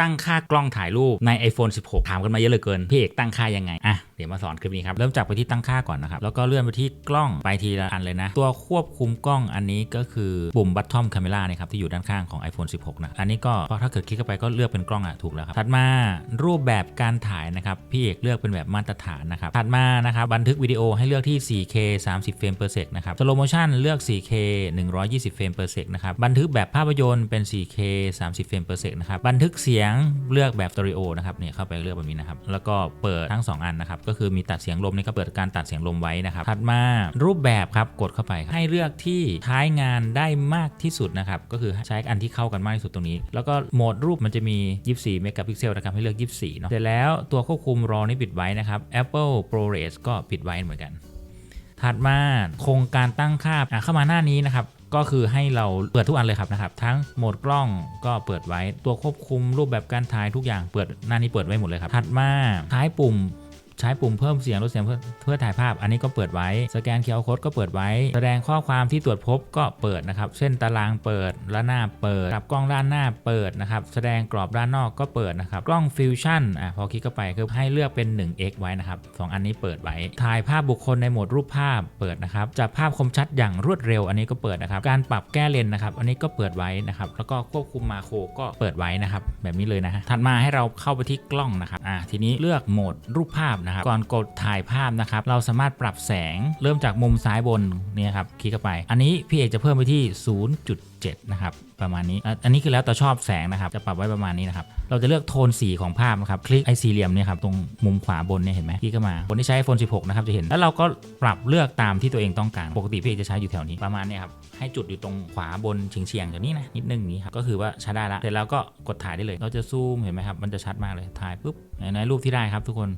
ตั้งค่ากล้องถ่ายรูปใน iPhone 16 ถามกันมาเยอะเหลือเกิน พี่เอกตั้งค่ายังไง อะเดี๋ยวมาสอนคลิปนี้ครับ เริ่มจากไปที่ตั้งค่าก่อนนะครับ แล้วก็เลื่อนไปที่กล้องไปทีละอันเลยนะ ตัวควบคุมกล้องอันนี้ก็คือปุ่ม bottom camera นะครับที่อยู่ด้านข้างของ iPhone 16 นะ อันนี้ก็พอถ้าเกิดคลิกเข้าไปก็เลือกเป็นกล้องอะถูกแล้วครับ ถัดมารูปแบบการถ่ายนะครับพี่เอกเลือกเป็นแบบมาตรฐานนะครับ ถัดมานะครับบันทึกวิดีโอให้เลือกที่ 4K 30 เฟรม per sec นะครับ slow motion เลือก 4K 120 เฟรม per sec นะครับ บันทึกแบบภาพยนตร์เป็น 4K 30 เฟรม per sec นะครับ บันทึกเสียงเลือกแบบสเตอริโอนะครับ เนี่ยเข้าไปเลือกแบบนี้นะครับ แล้วก็เปิดทั้ง 2 อันนะครับก็คือมีตัดเสียงลมนี่ก็เปิดการตัดเสียงลมไว้นะครับถัดมารูปแบบครับกดเข้าไป ให้เลือกที่ท้ายงานได้มากที่สุดนะครับก็คือใช้อันที่เข้ากันมากที่สุดตรงนี้ แล้วก็โหมดรูปมันจะมี 24 เมกะพิกเซลนะครับให้เลือก 24 เนาะเสร็จแล้วตัวควบคุมรอนี่ปิดไว้นะครับ Apple ProRes ก็ปิดไว้เหมือนกัน ถัดมาโครงการตั้งค่าเข้ามาหน้านี้นะครับก็คือให้เราเปิดทุกอันเลยครับนะครับ ทั้งโหมดกล้องก็เปิดไว้ตัวควบคุมรูปแบบการถ่ายทุกอย่างเปิดหน้านี้เปิดไว้หมดเลยครับ ถัดมาท้ายปุ่ม ใช้ปุ่มเพิ่มเสียงลดเสียงเพื่อเพื่อถ่ายภาพ อันนี้ก็เปิดไว้ สแกนเคอร์โค้ดก็เปิดไว้ แสดงข้อความที่ตรวจพบก็เปิดนะครับ เช่นตารางเปิดและหน้าเปิดกลับกล้องด้านหน้าเปิดนะครับ แสดงกรอบด้านนอกก็เปิดนะครับ กล้องฟิวชั่นอะพอคลิกเข้าไปคือให้เลือกเป็น 1x ไว้นะครับสองอันนี้เปิดไว้ ถ่ายภาพบุคคลในโหมดรูปภาพเปิดนะครับ จับภาพคมชัดอย่างรวดเร็ว อันนี้ก็เปิดนะครับ การปรับแก้เลนนะครับ อันนี้ก็เปิดไว้นะครับ แล้วก็ควบคุมมาโครก็เปิดไว้นะครับ แบบนี้เลยนะฮะถัดมาให้เราเข้าไปที่กล้องนะครับ อ่า ทีนี้เลือกโหมดรูปภาพนะครับก่อนกดถ่ายภาพนะครับเราสามารถปรับแสงเริ่มจากมุมซ้ายบนเนี่ยครับคลิกเข้าไป อันนี้พี่เอกจะเพิ่มไปที่ 0.7 นะครับประมาณนี้ อันนี้คือแล้วแต่ชอบแสงนะครับ จะปรับไว้ประมาณนี้นะครับ เราจะเลือกโทนสีของภาพนะครับ คลิกไอ้สี่เหลี่ยมเนี่ยครับ ตรงมุมขวาบนเนี่ยเห็นไหมคลิกเข้ามา คนที่ใช้ iPhone 16 นะครับจะเห็น แล้วเราก็ปรับเลือกตามที่ตัวเองต้องการ ปกติพี่เอกจะใช้อยู่แถวนี้ ประมาณนี้ครับ ให้จุดอยู่ตรงขวาบนเฉียงๆอย่างนี้นะ นิดนึงอย่างนี้ครับ ก็คือว่าใช้ได้ละ เสร็จแล้วก็กดถ่ายได้เลย เราจะซูมเห็นไหมครับ มันจะชัดมากเลย ถ่ายปุ๊บ ในรูปที่ได้ครับทุกคน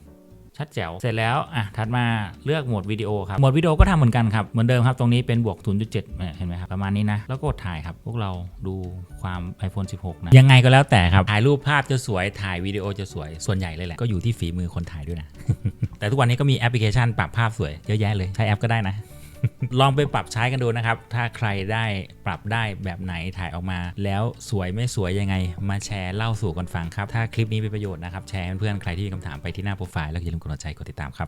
ชัดแจ๋ว เสร็จแล้ว อะ ถัดมาเลือกโหมดวิดีโอครับ โหมดวิดีโอก็ทำเหมือนกันครับ เหมือนเดิมครับ ตรงนี้เป็นบวก 0.7เนี่ยเห็นไหมครับ ประมาณนี้นะ แล้วก็กดถ่ายครับ พวกเราดูความ iPhone 16 นะ ยังไงก็แล้วแต่ครับ ถ่ายรูปภาพจะสวย ถ่ายวิดีโอจะสวย ส่วนใหญ่เลยแหละ ก็อยู่ที่ฝีมือคนถ่ายด้วยนะ แต่ทุกวันนี้ก็มีแอปพลิเคชันปรับภาพสวยเยอะแยะเลย ใช้แอปก็ได้นะ ลองไปปรับใช้กันดูนะครับ ถ้าใครได้ปรับได้แบบไหนถ่ายออกมา แล้วสวยไม่สวยยังไง มาแชร์เล่าสู่กันฟังครับ ถ้าคลิปนี้เป็นประโยชน์นะครับ แชร์ให้เพื่อนๆใครที่มีคำถามไปที่หน้าโปรไฟล์แล้วอย่าลืมกดใจกดติดตามครับ